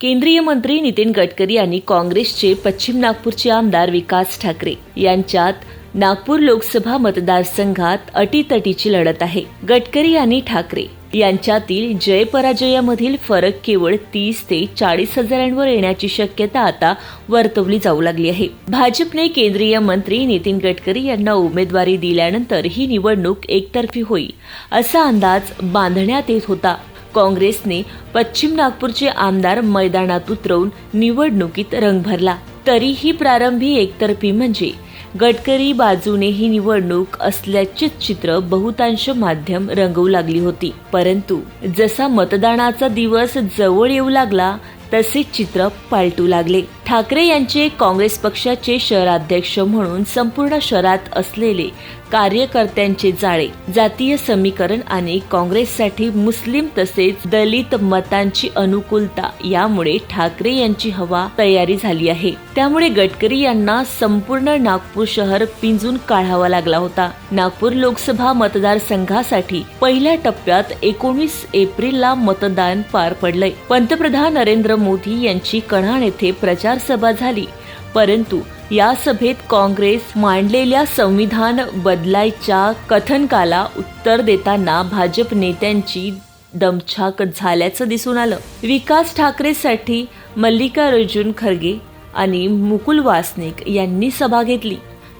केंद्रीय मंत्री नितीन गडकरी आणि काँग्रेसचे पश्चिम नागपूरचे आमदार विकास ठाकरे यांच्यात नागपूर लोकसभा मतदारसंघात अटीतटीची लढत आहे. गडकरी आणि ठाकरे यांच्यातील जय पराजयामधील फरक केवळ तीस ते चाळीस हजारांवर येण्याची शक्यता आता वर्तवली जाऊ लागली आहे. भाजपने केंद्रीय मंत्री नितीन गडकरी यांना उमेदवारी दिल्यानंतर ही निवडणूक एकतर्फी होईल असा अंदाज बांधण्यात येत होता. काँग्रेसने पश्चिम नागपूरचे आमदार मैदानात उतरवून निवडणुकीत रंग भरला. तरीही प्रारंभी एकतर्फी म्हणजे गडकरी बाजूने ही निवडणूक असल्याचेच चित्र बहुतांश माध्यम रंगवू लागली होती. परंतु जसा मतदानाचा दिवस जवळ येऊ लागला तसे चित्र पालटू लागले. ठाकरे यांचे काँग्रेस पक्षाचे शहराध्यक्ष म्हणून संपूर्ण शहरात असलेले कार्यकर्त्यांचे जाळे जातीय समीकरण आणि काँग्रेससाठी मुस्लिम तसेच दलित मतांची अनुकूलता यामुळे ठाकरे यांची हवा तयारी झाली आहे. त्यामुळे गडकरी यांना संपूर्ण नागपूर शहर पिंजून काढावा लागला होता. नागपूर लोकसभा मतदारसंघासाठी पहिल्या टप्प्यात एकोणीस एप्रिलला मतदान पार पडलंय. पंतप्रधान नरेंद्र मोदी यांची कणाण येथे प्रचार सभा झाली. परंतु या सभेत काँग्रेस मांडलेल्या संविधान बदलायच्या कथनकाला उत्तर देताना भाजप नेत्यांची दमछाक झाल्याचं दिसून आलं. विकास ठाकरेसाठी मल्लिकार्जुन खरगे आणि मुकुल वासनिक यांनी सभा घेतली.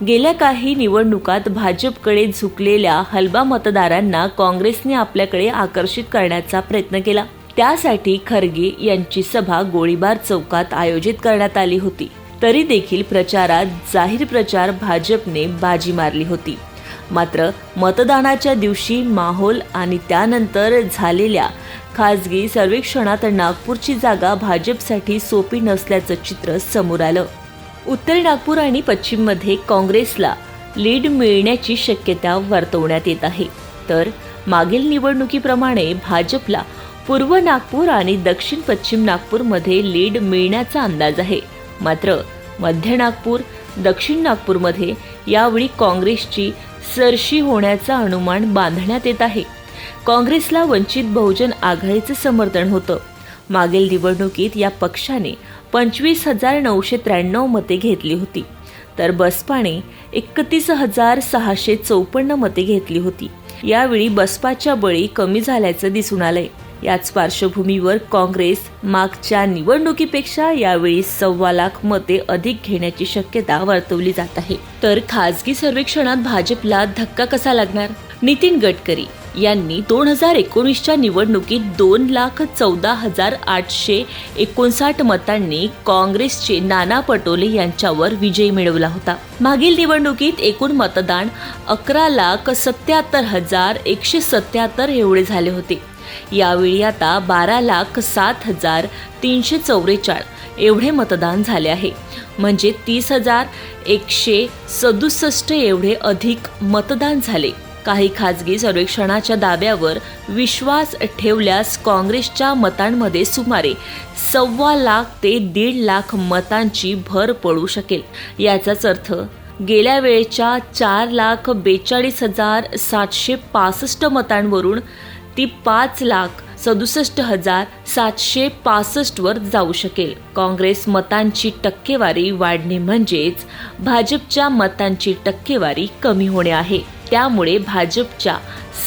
गेल्या काही निवडणुकात भाजपकडे झुकलेल्या हलबा मतदारांना काँग्रेसने आपल्याकडे आकर्षित करण्याचा प्रयत्न केला. त्यासाठी खरगे यांची सभा गोळीबार चौकात आयोजित करण्यात आली होती. तरी देखील प्रचारात जाहीर प्रचार भाजपने बाजी मारली होती. मात्र मतदानाच्या दिवशी माहोल आणि त्यानंतर झालेल्या खासगी सर्वेक्षणात नागपूरची जागा भाजपसाठी सोपी नसल्याचं चित्र समोर आलं. उत्तर नागपूर आणि पश्चिममध्ये काँग्रेसला लीड मिळण्याची शक्यता वर्तवण्यात येत आहे. तर मागील निवडणुकीप्रमाणे भाजपला पूर्व नागपूर आणि दक्षिण पश्चिम नागपूरमध्ये लीड मिळण्याचा अंदाज आहे. मात्र मध्य नागपूर दक्षिण नागपूरमध्ये यावेळी काँग्रेसची सरशी होण्याचा अनुमान बांधण्यात येत आहे. काँग्रेसला वंचित बहुजन आघाडीचं समर्थन होतं. मागील निवडणुकीत या पक्षाने पंचवीस हजार नऊशे त्र्याण्णव मते घेतली होती. तर बसपाने एकतीस हजार सहाशे चौपन्न मते घेतली होती. यावेळी बसपाच्या बळी कमी झाल्याचं दिसून आलंय. याच पार्श्वभूमीवर काँग्रेस मागच्या निवडणुकीपेक्षा यावेळी सव्वा लाख मते अधिक घेण्याची शक्यता वर्तवली जात आहे. तर खासगी सर्वेक्षणात भाजपला धक्का कसा लागणार? नितीन गडकरी यांनी दोन हजार एकोणीसच्या निवडणुकीत दोन लाख चौदा हजार आठशे एकोणसाठ मतांनी काँग्रेसचे नाना पटोले यांच्यावर विजय मिळवला होता. मागील निवडणुकीत एकूण मतदान अकरा लाख सत्याहत्तर हजार एकशे सत्याहत्तर एवढे झाले होते. यावेळी आता बारा लाख सात हजार तीनशे चौवेचाळीस एवढे मतदान झाले आहे. म्हणजे तीस हजार एकशे सदुसष्ट एवढे अधिक मतदान झाले. काही खाजगी सर्वेक्षणाच्या दाव्यावर विश्वास ठेवल्यास काँग्रेसच्या मतांमध्ये सुमारे सव्वा लाख ते दीड लाख मतांची भर पडू शकेल. याचाच अर्थ गेल्या वेळेच्या चार लाख बेचाळीस हजार सातशे पासष्ट मतांवरून ती पाच लाख सदुसष्ट हजार सातशे पासष्टवर जाऊ शकेल. काँग्रेस मतांची टक्केवारी वाढणे म्हणजेच भाजपच्या मतांची टक्केवारी कमी होणे आहे. त्यामुळे भाजपच्या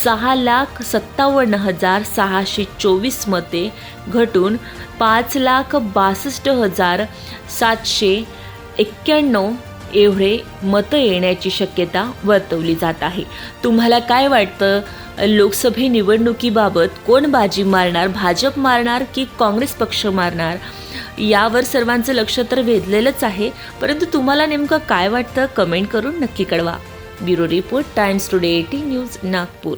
सहा लाख सत्तावन्न हजार सहाशे चोवीस मते घटून पाच लाख बासष्ट हजार सातशे एक्क्याण्णव एवढे मतं येण्याची शक्यता वर्तवली जात आहे. तुम्हाला काय वाटतं? लोकसभे निवडणुकीबाबत कोण बाजी मारणार? भाजप मारणार की काँग्रेस पक्ष मारणार? यावर सर्वांचं लक्ष तर वेधलेलंच आहे. परंतु तुम्हाला नेमकं काय वाटतं? कमेंट करून नक्की कळवा. bureau report Times Today AT news Nagpur